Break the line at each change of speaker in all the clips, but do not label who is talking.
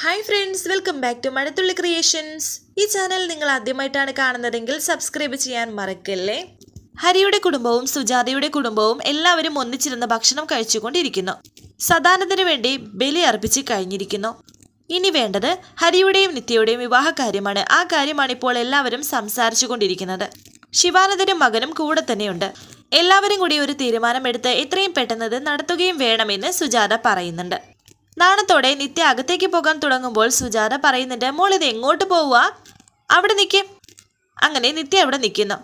Hi friends welcome back to Mazhathulli creations ഈ channel നിങ്ങൾ ആദ്യമായിട്ടാണ് കാണുന്നതെങ്കിൽ സബ്സ്ക്രൈബ് ചെയ്യാൻ മറക്കല്ലേ? ഹരിയുടെ കുടുംബവും സുജാതയുടെ കുടുംബവും എല്ലാവരും ഒന്നിച്ചിരുന്ന് ഭക്ഷണം കഴിച്ചുകൊണ്ടിരിക്കുന്നു. സദാനന്ദന് വേണ്ടി ബലി അർപ്പിച്ച് കഴിഞ്ഞിരിക്കുന്നു. ഇനി വേണ്ടത് ഹരിയുടെയും നിത്യയുടെയും വിവാഹ കാര്യമാണ് ആ കാര്യമാണ് ഇപ്പോൾ എല്ലാവരും സംസാരിച്ചു കൊണ്ടിരിക്കുന്നത് ശിവാനന്ദനും മകനും കൂടെ തന്നെയുണ്ട്. എല്ലാവരും കൂടി ഒരു തീരുമാനമെടുത്ത് എത്രയും പെട്ടെന്ന് നടത്തുകയും വേണമെന്ന് സുജാത പറയുന്നുണ്ട്. നാണത്തോടെ നിത്യ അകത്തേക്ക് പോകാൻ തുടങ്ങുമ്പോൾ സുജാത പറയുന്നുണ്ട് മോൾ ഇത് എങ്ങോട്ട് പോവുക അവിടെ നിൽക്കും അങ്ങനെ നിത്യ അവിടെ നിൽക്കുന്നു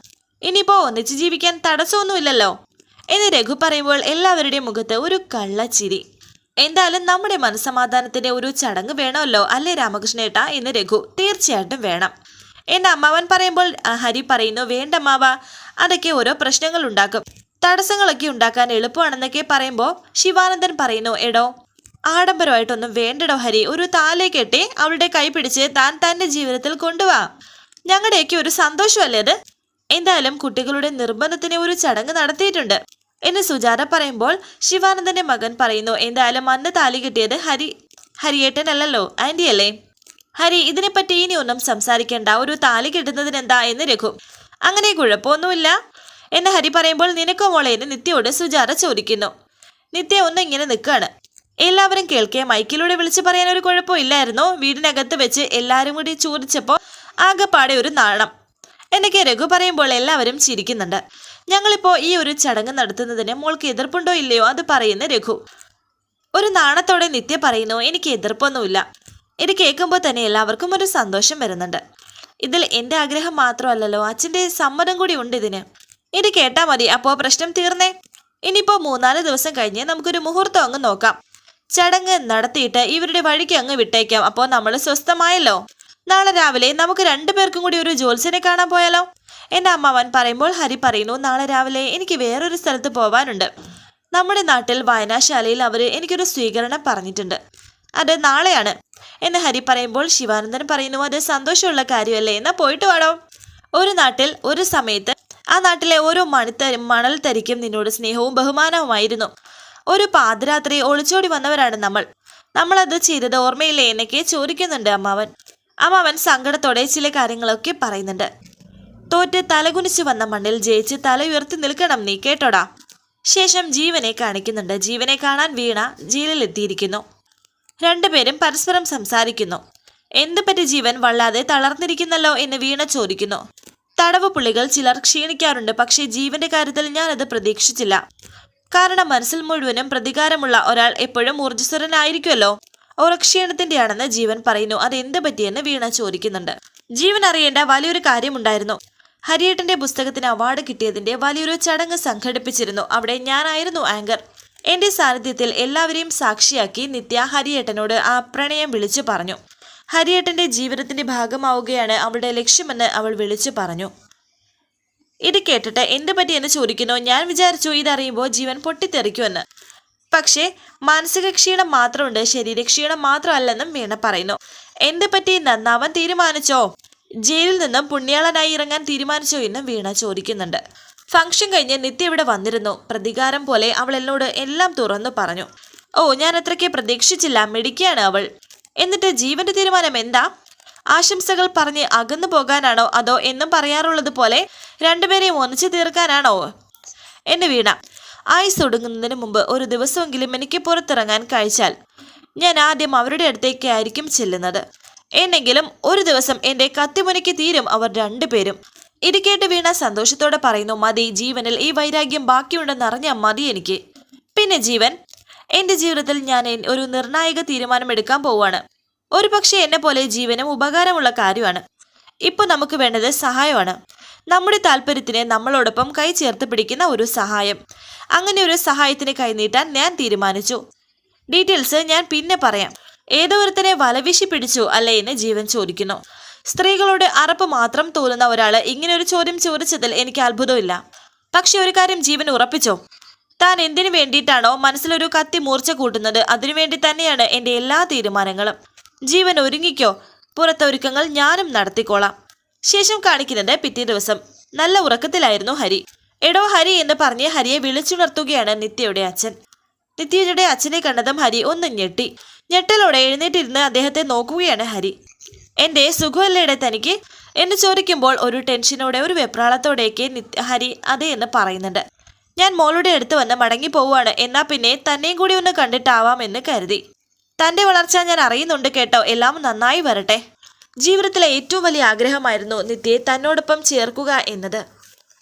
ഇനിയിപ്പോ ഒന്നിച്ച് ജീവിക്കാൻ തടസ്സമൊന്നുമില്ലല്ലോ? എന്ന് രഘു പറയുമ്പോൾ എല്ലാവരുടെയും മുഖത്ത് ഒരു കള്ളച്ചിരി. എന്തായാലും നമ്മുടെ മനസ്സമാധാനത്തിന്റെ ഒരു ചടങ്ങ് വേണമല്ലോ അല്ലേ രാമകൃഷ്ണേട്ട? എന്ന് രഘു തീർച്ചയായിട്ടും വേണം. എന്റെ അമ്മാവൻ പറയുമ്പോൾ ഹരി പറയുന്നു വേണ്ട അമ്മാവ അതൊക്കെ ഓരോ പ്രശ്നങ്ങൾ ഉണ്ടാക്കും. തടസ്സങ്ങളൊക്കെ ഉണ്ടാക്കാൻ എളുപ്പമാണെന്നൊക്കെ പറയുമ്പോൾ ശിവാനന്ദൻ പറയുന്നു എടോ ആഡംബരമായിട്ടൊന്നും വേണ്ടടോ ഹരി. ഒരു താലേ കെട്ടി അവളുടെ കൈ പിടിച്ച് താൻ തന്റെ ജീവിതത്തിൽ കൊണ്ടുവാ. ഞങ്ങളുടെയൊക്കെ ഒരു സന്തോഷമല്ലേ അത് എന്തായാലും കുട്ടികളുടെ നിർബന്ധത്തിന് ഒരു ചടങ്ങ് നടത്തിയിട്ടുണ്ട്. എന്ന് സുജാത പറയുമ്പോൾ ശിവാനന്ദന്റെ മകൻ പറയുന്നു എന്തായാലും അന്ന് താലി കിട്ടിയത് ഹരി ഹരിയേട്ടനല്ലല്ലോ ആന്റി അല്ലേ ഹരി ഇതിനെപ്പറ്റി ഇനി ഒന്നും സംസാരിക്കേണ്ട. ഒരു താലി കിട്ടുന്നതിനെന്താ എന്ന് രഘു. അങ്ങനെ കുഴപ്പമൊന്നുമില്ല. എന്ന് ഹരി പറയുമ്പോൾ നിനക്കോ മോളേന്ന് നിത്യയോട് സുജാത ചോദിക്കുന്നു. നിത്യ ഒന്ന് ഇങ്ങനെ നിൽക്കുകയാണ്. എല്ലാവരും കേൾക്കെ. മൈക്കിലൂടെ വിളിച്ചു പറയാൻ ഒരു കുഴപ്പമില്ലായിരുന്നു വീടിനകത്ത് വെച്ച് എല്ലാവരും കൂടി ചോദിച്ചപ്പോൾ ആകെപ്പാടെ ഒരു നാണം. എന്നൊക്കെ രഘു പറയുമ്പോൾ എല്ലാവരും ചിരിക്കുന്നുണ്ട്. ഞങ്ങളിപ്പോൾ ഈ ഒരു ചടങ്ങ് നടത്തുന്നതിന് മോൾക്ക് എതിർപ്പുണ്ടോ ഇല്ലയോ അത് പറയുന്ന രഘു. ഒരു നാണത്തോടെ നിത്യ പറയുന്നു എനിക്ക് എതിർപ്പൊന്നുമില്ല. ഇത് കേൾക്കുമ്പോൾ തന്നെ എല്ലാവർക്കും ഒരു സന്തോഷം വരുന്നുണ്ട്. ഇതിൽ എന്റെ ആഗ്രഹം മാത്രമല്ലല്ലോ അച്ഛന്റെ സമ്മതം കൂടി ഉണ്ട് ഇതിന്. ഇത് കേട്ടാൽ മതി. അപ്പോൾ പ്രശ്നം തീർന്നേ. ഇനിയിപ്പോൾ മൂന്നാൽ ദിവസം കഴിഞ്ഞ് നമുക്കൊരു മുഹൂർത്തം അങ്ങ് നോക്കാം. ചടങ്ങ് നടത്തിയിട്ട് ഇവരുടെ വഴിക്ക് അങ്ങ് വിട്ടേക്കാം. അപ്പോൾ നമ്മൾ സ്വസ്ഥമായല്ലോ. നാളെ രാവിലെ നമുക്ക് രണ്ടുപേർക്കും കൂടി ഒരു ജോത്സ്യനെ കാണാൻ പോയാലോ? എന്റെ അമ്മാവൻ പറയുമ്പോൾ ഹരി പറയുന്നു നാളെ രാവിലെ എനിക്ക് വേറൊരു സ്ഥലത്ത് പോവാനുണ്ട്. നമ്മുടെ നാട്ടിൽ വായനാശാലയിൽ അവർ എനിക്കൊരു സ്വീകരണം പറഞ്ഞിട്ടുണ്ട്. അത് നാളെയാണ്. എന്ന് ഹരി പറയുമ്പോൾ ശിവാനന്ദൻ പറയുന്നു അത് സന്തോഷമുള്ള കാര്യമല്ലേ? എന്നാ പോയിട്ട് വാടോ. ഒരു നാട്ടിൽ ഒരു സമയത്ത് ആ നാട്ടിലെ ഓരോ മണിത്തരും മണൽ തരിക്കും. നിന്നോട് സ്നേഹവും ബഹുമാനവുമായിരുന്നു. ഒരു പാതിരാത്രി ഒളിച്ചോടി വന്നവരാണ് നമ്മൾ. നമ്മളത് ചെയ്തത് ഓർമ്മയില്ലേ എന്നൊക്കെ ചോദിക്കുന്നുണ്ട് അമ്മാവൻ. അമ്മാവൻ സങ്കടത്തോടെ ചില കാര്യങ്ങളൊക്കെ പറയുന്നുണ്ട്. തോറ്റ് തലകുനിച്ച് വന്ന മണ്ണിൽ ജയിച്ച് തല ഉയർത്തി നിൽക്കണം നീ കേട്ടോടാ? ശേഷം ജീവനെ കാണിക്കുന്നുണ്ട്. ജീവനെ കാണാൻ വീണ ജയിലിലെത്തിയിരിക്കുന്നു രണ്ടുപേരും പരസ്പരം സംസാരിക്കുന്നു. എന്ത് പറ്റി ജീവൻ? വള്ളാതെ തളർന്നിരിക്കുന്നല്ലോ എന്ന് വീണ ചോദിക്കുന്നു. തടവ് പുള്ളികൾ ചിലർ ക്ഷീണിക്കാറുണ്ട് പക്ഷേ ജീവന്റെ കാര്യത്തിൽ ഞാനത് പ്രതീക്ഷിച്ചില്ല. കാരണം മനസ്സിൽ മുഴുവനും പ്രതികാരമുള്ള ഒരാൾ എപ്പോഴും ഊർജസ്വരനായിരിക്കുമല്ലോ. ഓർ ക്ഷീണത്തിന്റെയാണെന്ന് ജീവൻ പറയുന്നു. അത് എന്ത് പറ്റിയെന്ന് വീണ ചോദിക്കുന്നുണ്ട്. ജീവൻ അറിയേണ്ട വലിയൊരു കാര്യമുണ്ടായിരുന്നു. ഹരിയേട്ടന്റെ പുസ്തകത്തിന് അവാർഡ് കിട്ടിയതിന്റെ വലിയൊരു ചടങ്ങ് സംഘടിപ്പിച്ചിരുന്നു. അവിടെ ഞാനായിരുന്നു ആങ്കർ. എന്റെ സാന്നിധ്യത്തിൽ എല്ലാവരെയും സാക്ഷിയാക്കി നിത്യ ഹരിയേട്ടനോട് ആ പ്രണയം വിളിച്ചു പറഞ്ഞു. ഹരിയേട്ടന്റെ ജീവിതത്തിന്റെ ഭാഗമാവുകയാണ് അവളുടെ ലക്ഷ്യമെന്ന് അവൾ വിളിച്ചു പറഞ്ഞു. ഇത് കേട്ടിട്ട് എന്ത് പറ്റിയെന്ന് ചോദിക്കുന്നു. ഞാൻ വിചാരിച്ചു ഇതറിയുമ്പോൾ ജീവൻ പൊട്ടിത്തെറിക്കുമെന്ന്. പക്ഷേ മാനസിക ക്ഷീണം മാത്രമുണ്ട്. ശരീരക്ഷീണം മാത്രമല്ലെന്നും വീണ പറയുന്നു. എന്ത് പറ്റി നന്നാവൻ തീരുമാനിച്ചോ? ജയിലിൽ നിന്നും പുണ്യാളനായി ഇറങ്ങാൻ തീരുമാനിച്ചോ എന്ന് വീണ ചോദിക്കുന്നുണ്ട്. ഫംഗ്ഷൻ കഴിഞ്ഞ് നിത്യ ഇവിടെ വന്നിരുന്നു. പ്രതികാരം പോലെ അവൾ എന്നോട് എല്ലാം തുറന്നു പറഞ്ഞു. ഓ ഞാൻ അത്രയ്ക്ക് പ്രതീക്ഷിച്ചില്ല. മിടിക്കുകയാണ് അവൾ. എന്നിട്ട് ജീവന്റെ തീരുമാനം എന്താ? ആശംസകൾ പറഞ്ഞ് അകന്നു പോകാനാണോ അതോ എന്നും പറയാറുള്ളത് പോലെ രണ്ടുപേരെയും ഒന്നിച്ചു തീർക്കാനാണോ? എന്നെ വീണ. ആയുസ് ഒടുങ്ങുന്നതിന് മുമ്പ് ഒരു ദിവസമെങ്കിലും എനിക്ക് പുറത്തിറങ്ങാൻ കഴിച്ചാൽ ഞാൻ ആദ്യം അവരുടെ അടുത്തേക്കായിരിക്കും ചെല്ലുന്നത്. എന്നെങ്കിലും ഒരു ദിവസം എന്റെ കത്തിമുനയ്ക്ക് തീരും അവർ രണ്ടുപേരും. ഇത് കേട്ട് വീണ സന്തോഷത്തോടെ പറയുന്നു മതി ജീവനിൽ ഈ വൈരാഗ്യം ബാക്കിയുണ്ടെന്ന് അറിഞ്ഞാൽ മതി എനിക്ക്. പിന്നെ ജീവൻ എന്റെ ജീവിതത്തിൽ ഞാൻ ഒരു നിർണായക തീരുമാനം എടുക്കാൻ പോവാണ് ഒരു പക്ഷേ എന്നെ പോലെ ജീവനും ഉപകാരമുള്ള കാര്യമാണ്. ഇപ്പൊ നമുക്ക് വേണ്ടത് സഹായമാണ്. നമ്മുടെ താല്പര്യത്തിന് നമ്മളോടൊപ്പം കൈ ചേർത്ത് പിടിക്കുന്ന ഒരു സഹായം. അങ്ങനെ ഒരു സഹായത്തിന് കൈനീട്ടാൻ ഞാൻ തീരുമാനിച്ചു. ഡീറ്റെയിൽസ് ഞാൻ പിന്നെ പറയാം. ഏതോ ഒരുത്തനെ വലവീശി പിടിച്ചു അല്ലേ എന്ന് ജീവൻ ചോദിക്കുന്നു. സ്ത്രീകളോട് അറപ്പ് മാത്രം തോന്നുന്ന ഒരാൾ ഇങ്ങനെ ഒരു ചോദ്യം ചോദിച്ചതിൽ എനിക്ക് അത്ഭുതമില്ല. പക്ഷെ ഒരു കാര്യം ജീവൻ ഉറപ്പിച്ചോ? താൻ എന്തിനു വേണ്ടിയിട്ടാണോ മനസ്സിലൊരു കത്തി മൂർച്ച കൂട്ടുന്നത്? അതിനുവേണ്ടി തന്നെയാണ് എന്റെ എല്ലാ തീരുമാനങ്ങളും. ജീവൻ ഒരുങ്ങിക്കോ? പുറത്തൊരുക്കങ്ങൾ ഞാനും നടത്തിക്കോളാം. ശേഷം കാണിക്കുന്നത് പിറ്റേ ദിവസം. നല്ല ഉറക്കത്തിലായിരുന്നു ഹരി. എടോ ഹരി എന്ന് പറഞ്ഞ് ഹരിയെ വിളിച്ചുണർത്തുകയാണ് നിത്യയുടെ അച്ഛൻ. നിത്യയുടെ അച്ഛനെ കണ്ടതും ഹരി ഒന്ന് ഞെട്ടി. ഞെട്ടലോടെ എഴുന്നേറ്റിരുന്ന് അദ്ദേഹത്തെ നോക്കുകയാണ് ഹരി. എന്റെ സുഖമല്ലേടെ തനിക്ക്? എന്ന് ചോദിക്കുമ്പോൾ ഒരു ടെൻഷനോടെ ഒരു വെപ്രാളത്തോടെയൊക്കെ നിത്യ ഹരി അതെ എന്ന് പറയുന്നുണ്ട്. ഞാൻ മോളുടെ അടുത്ത് വന്ന് മടങ്ങി പോവുകയാണ്. എന്നാ പിന്നെ തന്നെയും കൂടി ഒന്ന് കണ്ടിട്ടാവാമെന്ന് കരുതി. തന്റെ വളർച്ച ഞാൻ അറിയുന്നുണ്ട് കേട്ടോ. എല്ലാം നന്നായി വരട്ടെ. ജീവിതത്തിലെ ഏറ്റവും വലിയ ആഗ്രഹമായിരുന്നു നിത്യയെ തന്നോടൊപ്പം ചേർക്കുക എന്നത്.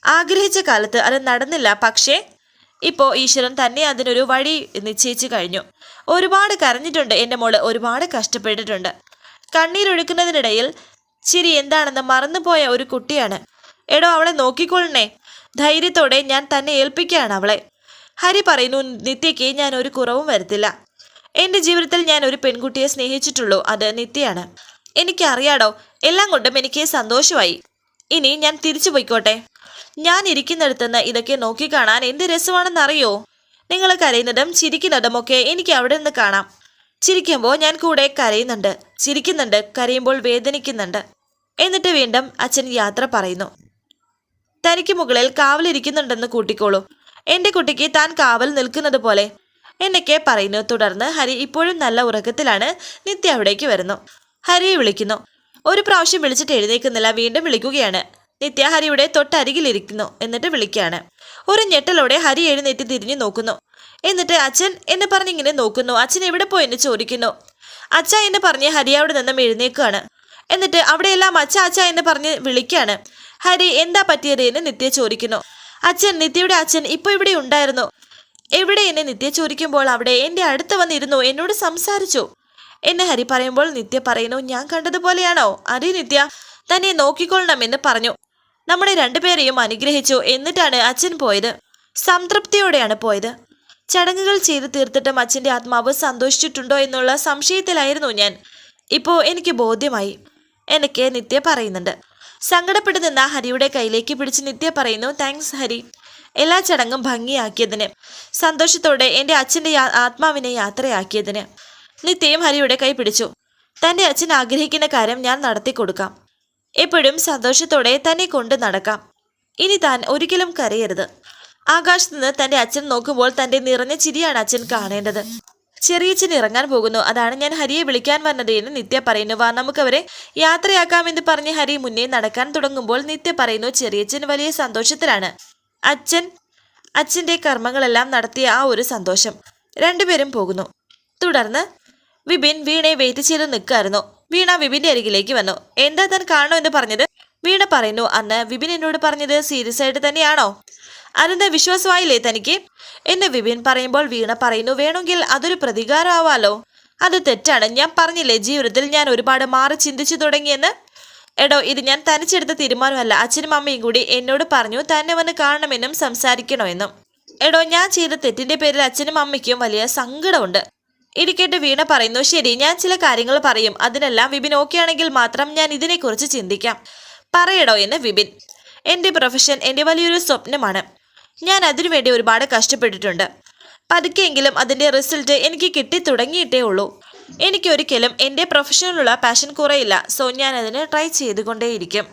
ആഗ്രഹിച്ച കാലത്ത് അത് നടന്നില്ല പക്ഷേ ഇപ്പോൾ ഈശ്വരൻ തന്നെ അതിനൊരു വഴി നിശ്ചയിച്ചു കഴിഞ്ഞു. ഒരുപാട് കരഞ്ഞിട്ടുണ്ട് എന്റെ മോൾ ഒരുപാട് കഷ്ടപ്പെട്ടിട്ടുണ്ട്. കണ്ണീരൊഴുക്കുന്നതിനിടയിൽ ചിരി എന്താണെന്ന് മറന്നുപോയ ഒരു കുട്ടിയാണ്. എടോ അവളെ നോക്കിക്കൊള്ളണേ. ധൈര്യത്തോടെ ഞാൻ തന്നെ ഏൽപ്പിക്കുകയാണ് അവളെ. ഹരി പറയുന്നു നിത്യയ്ക്ക് ഞാൻ ഒരു കുറവും വരുത്തില്ല. എന്റെ ജീവിതത്തിൽ ഞാൻ ഒരു പെൺകുട്ടിയെ സ്നേഹിച്ചിട്ടുള്ളൂ അത് നിത്യയാണ്. എനിക്കറിയാടോ എല്ലാം കൊണ്ടും എനിക്ക് സന്തോഷമായി. ഇനി ഞാൻ തിരിച്ചു പോയിക്കോട്ടെ. ഞാൻ ഇരിക്കുന്നിടത്തുനിന്ന് ഇതൊക്കെ നോക്കിക്കാണാൻ എന്ത് രസമാണെന്നറിയോ? നിങ്ങൾ കരയുന്നതും ചിരിക്കുന്നതും ഒക്കെ എനിക്ക് അവിടെ നിന്ന് കാണാം. ചിരിക്കുമ്പോൾ ഞാൻ കൂടെ കരയുന്നുണ്ട്. ചിരിക്കുന്നുണ്ട് കരയുമ്പോൾ വേദനിക്കുന്നുണ്ട്. എന്നിട്ട് വീണ്ടും അച്ഛൻ യാത്ര പറയുന്നു. തനിക്ക് മുകളിൽ കാവലിരിക്കുന്നുണ്ടെന്ന് കൂട്ടിക്കോളൂ. എന്റെ കുട്ടിക്ക് താൻ കാവൽ നിൽക്കുന്നത് പോലെ. എന്നൊക്കെ പറയുന്നു. തുടർന്ന് ഹരി ഇപ്പോഴും നല്ല ഉറക്കത്തിലാണ് നിത്യ അവിടേക്ക് വരുന്നു. ഹരിയെ വിളിക്കുന്നു. ഒരു പ്രാവശ്യം വിളിച്ചിട്ട് എഴുന്നേക്കുന്നില്ല വീണ്ടും വിളിക്കുകയാണ്. നിത്യ ഹരിയുടെ തൊട്ടരികിലിരിക്കുന്നു എന്നിട്ട് വിളിക്കുകയാണ്. ഒരു ഞെട്ടലോടെ ഹരി എഴുന്നേറ്റ് തിരിഞ്ഞു നോക്കുന്നു. എന്നിട്ട് അച്ഛൻ എന്നെ പറഞ്ഞിങ്ങനെ നോക്കുന്നു. അച്ഛൻ എവിടെ പോയി എന്ന് ചോദിക്കുന്നു. അച്ഛ എന്ന് പറഞ്ഞ് ഹരി അവിടെ നിന്നും എഴുന്നേക്കുകയാണ് എന്നിട്ട് അവിടെയെല്ലാം അച്ഛ അച്ഛ എന്ന് പറഞ്ഞ് വിളിക്കുകയാണ്. ഹരി എന്താ പറ്റിയത് എന്ന് നിത്യ ചോദിക്കുന്നു. അച്ഛൻ നിത്യയുടെ അച്ഛൻ ഇപ്പൊ ഇവിടെ ഉണ്ടായിരുന്നു. എവിടെ എന്നെ നിത്യ ചോദിക്കുമ്പോൾ അവിടെ എന്റെ അടുത്ത് വന്നിരുന്നു. എന്നോട് സംസാരിച്ചു. എന്നെ ഹരി പറയുമ്പോൾ നിത്യ പറയുന്നു ഞാൻ കണ്ടതുപോലെയാണോ? അതെ നിത്യ തന്നെ നോക്കിക്കൊള്ളണമെന്ന് പറഞ്ഞു. നമ്മുടെ രണ്ടുപേരെയും അനുഗ്രഹിച്ചു. എന്നിട്ടാണ് അച്ഛൻ പോയത്. സംതൃപ്തിയോടെയാണ് പോയത്. ചടങ്ങുകൾ ചെയ്തു തീർത്തിട്ടും അച്ഛന്റെ ആത്മാവ് സന്തോഷിച്ചിട്ടുണ്ടോ എന്നുള്ള സംശയത്തിലായിരുന്നു ഞാൻ. ഇപ്പോൾ എനിക്ക് ബോധ്യമായി എനിക്ക് നിത്യ പറയുന്നുണ്ട്. സങ്കടപ്പെട്ടു നിന്ന ഹരിയുടെ കയ്യിലേക്ക് പിടിച്ച് നിത്യ പറയുന്നു താങ്ക്സ് ഹരി. എല്ലാ ചടങ്ങും ഭംഗിയാക്കിയതിന് സന്തോഷത്തോടെ എന്റെ അച്ഛന്റെ ആത്മാവിനെ യാത്രയാക്കിയതിന്. നിത്യയും ഹരിയുടെ കൈ പിടിച്ചു. തന്റെ അച്ഛൻ ആഗ്രഹിക്കുന്ന കാര്യം ഞാൻ നടത്തി കൊടുക്കാം എപ്പോഴും സന്തോഷത്തോടെ തന്നെ കൊണ്ട് നടക്കാം. ഇനി താൻ ഒരിക്കലും കരയരുത്. ആകാശത്ത് നിന്ന് തന്റെ അച്ഛൻ നോക്കുമ്പോൾ തന്റെ നിറഞ്ഞ ചിരിയാണ് അച്ഛൻ കാണേണ്ടത്. ചെറിയച്ഛൻ ഇറങ്ങാൻ പോകുന്നു. അതാണ് ഞാൻ ഹരിയെ വിളിക്കാൻ വന്നത് എന്ന് നിത്യ പറയുന്നു. വാ നമുക്കവരെ യാത്രയാക്കാമെന്ന് പറഞ്ഞ് ഹരി മുന്നേ നടക്കാൻ തുടങ്ങുമ്പോൾ നിത്യ പറയുന്നു ചെറിയച്ഛൻ വലിയ സന്തോഷത്തിലാണ്. അച്ഛൻ അച്ഛന്റെ കർമ്മങ്ങളെല്ലാം നടത്തിയ ആ ഒരു സന്തോഷം. രണ്ടുപേരും പോകുന്നു. തുടർന്ന് വിപിൻ വീണയെ വെയിറ്റ് ചെയ്ത് നിൽക്കായിരുന്നു വീണ വിപിന്റെ അരികിലേക്ക് വന്നു. എന്താ താൻ കാണണോ എന്ന് പറഞ്ഞത്? വീണ പറയുന്നു അന്ന് വിപിൻ എന്നോട് പറഞ്ഞത് സീരിയസ് ആയിട്ട് തന്നെയാണോ? അതെന്താ വിശ്വാസമായില്ലേ തനിക്ക്? എന്ന് വിപിൻ പറയുമ്പോൾ വീണ പറയുന്നു വേണമെങ്കിൽ അതൊരു പ്രതികാരമാവാലോ? അത് തെറ്റാണ്. ഞാൻ പറഞ്ഞില്ലേ ജീവിതത്തിൽ ഞാൻ ഒരുപാട് മാറി ചിന്തിച്ചു തുടങ്ങിയെന്ന്? എടോ ഇത് ഞാൻ തനിച്ചെടുത്ത തീരുമാനമല്ല. അച്ഛനും അമ്മയും കൂടി എന്നോട് പറഞ്ഞു തന്നെ വന്ന് കാണണമെന്നും സംസാരിക്കണമെന്നും. എടോ ഞാൻ ചെയ്ത തെറ്റിന്റെ പേരിൽ അച്ഛനും അമ്മയ്ക്കും വലിയ സങ്കടമുണ്ട്. ഇരിക്കട്ടെ വീണ പറയുന്നു ശരി ഞാൻ ചില കാര്യങ്ങൾ പറയും. അതിനെല്ലാം വിപിൻ ഓക്കെ ആണെങ്കിൽ മാത്രം ഞാൻ ഇതിനെക്കുറിച്ച് ചിന്തിക്കാം. പറയടോ എന്ന് വിപിൻ. എന്റെ പ്രൊഫഷൻ എന്റെ വലിയൊരു സ്വപ്നമാണ്. ഞാൻ അതിനുവേണ്ടി ഒരുപാട് കഷ്ടപ്പെട്ടിട്ടുണ്ട്. പതുക്കെങ്കിലും അതിന്റെ റിസൾട്ട് എനിക്ക് കിട്ടി തുടങ്ങിയിട്ടേ ഉള്ളൂ. എനിക്കൊരിക്കലും എന്റെ പ്രൊഫഷനിലുള്ള പാഷൻ കുറയില്ല. സോ ഞാൻ അതിന് ട്രൈ ചെയ്തുകൊണ്ടേയിരിക്കും.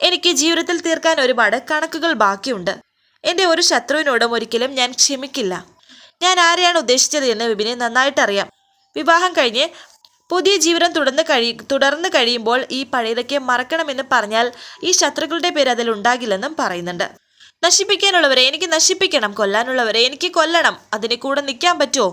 എനിക്ക് ജീവിതത്തിൽ തീർക്കാൻ ഒരുപാട് കണക്കുകൾ ബാക്കിയുണ്ട്. എന്റെ ഒരു ശത്രുവിനോടും ഒരിക്കലും ഞാൻ ക്ഷമിക്കില്ല. ഞാൻ ആരെയാണ് ഉദ്ദേശിച്ചത് എന്ന് വിപിനെ നന്നായിട്ട് അറിയാം വിവാഹം കഴിഞ്ഞ് പുതിയ ജീവിതം തുടർന്ന് കഴി തുടർന്ന് കഴിയുമ്പോൾ ഈ പഴയതൊക്കെ മറക്കണമെന്ന് പറഞ്ഞാൽ ഈ ശത്രുക്കളുടെ പേര് അതിൽ ഉണ്ടാകില്ലെന്നും പറയുന്നുണ്ട്. നശിപ്പിക്കാനുള്ളവരെ എനിക്ക് നശിപ്പിക്കണം കൊല്ലാനുള്ളവരെ എനിക്ക് കൊല്ലണം അതിന് കൂടെ നിൽക്കാൻ പറ്റുമോ?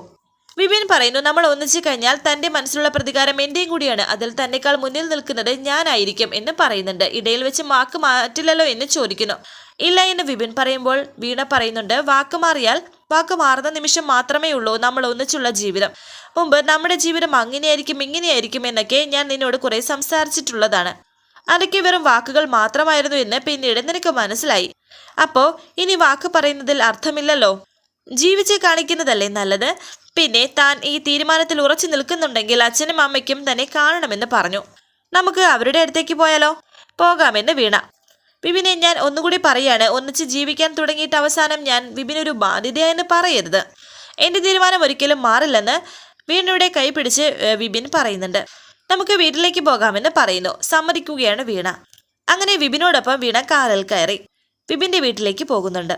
വിപിൻ പറയുന്നു നമ്മൾ ഒന്നിച്ചു കഴിഞ്ഞാൽ തന്റെ മനസ്സിലുള്ള പ്രതികാരം എന്റെയും കൂടിയാണ്. അതിൽ തന്നെക്കാൾ മുന്നിൽ നിൽക്കുന്നത് ഞാനായിരിക്കും എന്ന് പറയുന്നുണ്ട്. ഇടയിൽ വെച്ച് വാക്ക് മാറ്റില്ലല്ലോ എന്ന് ചോദിക്കുന്നു. ഇല്ല എന്ന് വിപിൻ പറയുമ്പോൾ വീണ പറയുന്നുണ്ട് വാക്ക് മാറിയാൽ വാക്ക് മാറുന്ന നിമിഷം മാത്രമേ ഉള്ളൂ നമ്മൾ ഒന്നിച്ചുള്ള ജീവിതം. മുമ്പ് നമ്മുടെ ജീവിതം അങ്ങനെയായിരിക്കും ഇങ്ങനെയായിരിക്കും എന്നൊക്കെ ഞാൻ നിന്നോട് കുറെ സംസാരിച്ചിട്ടുള്ളതാണ്. അതൊക്കെ വെറും വാക്കുകൾ മാത്രമായിരുന്നു എന്ന് പിന്നീട് നിനക്ക് മനസ്സിലായി. അപ്പോ ഇനി വാക്ക് പറയുന്നതിൽ അർത്ഥമില്ലല്ലോ? ജീവിച്ച് കാണിക്കുന്നതല്ലേ നല്ലത്? പിന്നെ താൻ ഈ തീരുമാനത്തിൽ ഉറച്ചു നിൽക്കുന്നുണ്ടെങ്കിൽ അച്ഛനും അമ്മയ്ക്കും തന്നെ കാണണമെന്ന് പറഞ്ഞു. നമുക്ക് അവരുടെ അടുത്തേക്ക് പോയാലോ? പോകാമെന്ന് വീണ. വിപിനെ ഞാൻ ഒന്നുകൂടി പറയാണ്. ഒന്നിച്ച് ജീവിക്കാൻ തുടങ്ങിയിട്ട് അവസാനം ഞാൻ വിപിനൊരു ബാധ്യതയെന്ന് പറയരുത്. എന്റെ തീരുമാനം ഒരിക്കലും മാറില്ലെന്ന് വീണയുടെ കൈ പിടിച്ച് വിപിൻ പറയുന്നുണ്ട്. നമുക്ക് വീട്ടിലേക്ക് പോകാമെന്ന് പറയുന്നു. സമ്മതിക്കുകയാണ് വീണ. അങ്ങനെ വിപിനോടൊപ്പം വീണ കാറിൽ കയറി വിപിന്റെ വീട്ടിലേക്ക് പോകുന്നുണ്ട്.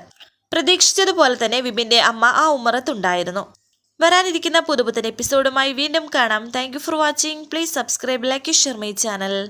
പ്രതീക്ഷിച്ചതുപോലെ തന്നെ വിപിന്റെ അമ്മ ആ ഉമ്മറത്തുണ്ടായിരുന്നു. വരാനിരിക്കുന്ന പുതുപുത്തൻ എപ്പിസോഡുമായി വീണ്ടും കാണാം. Thank for watching please subscribe like share my channel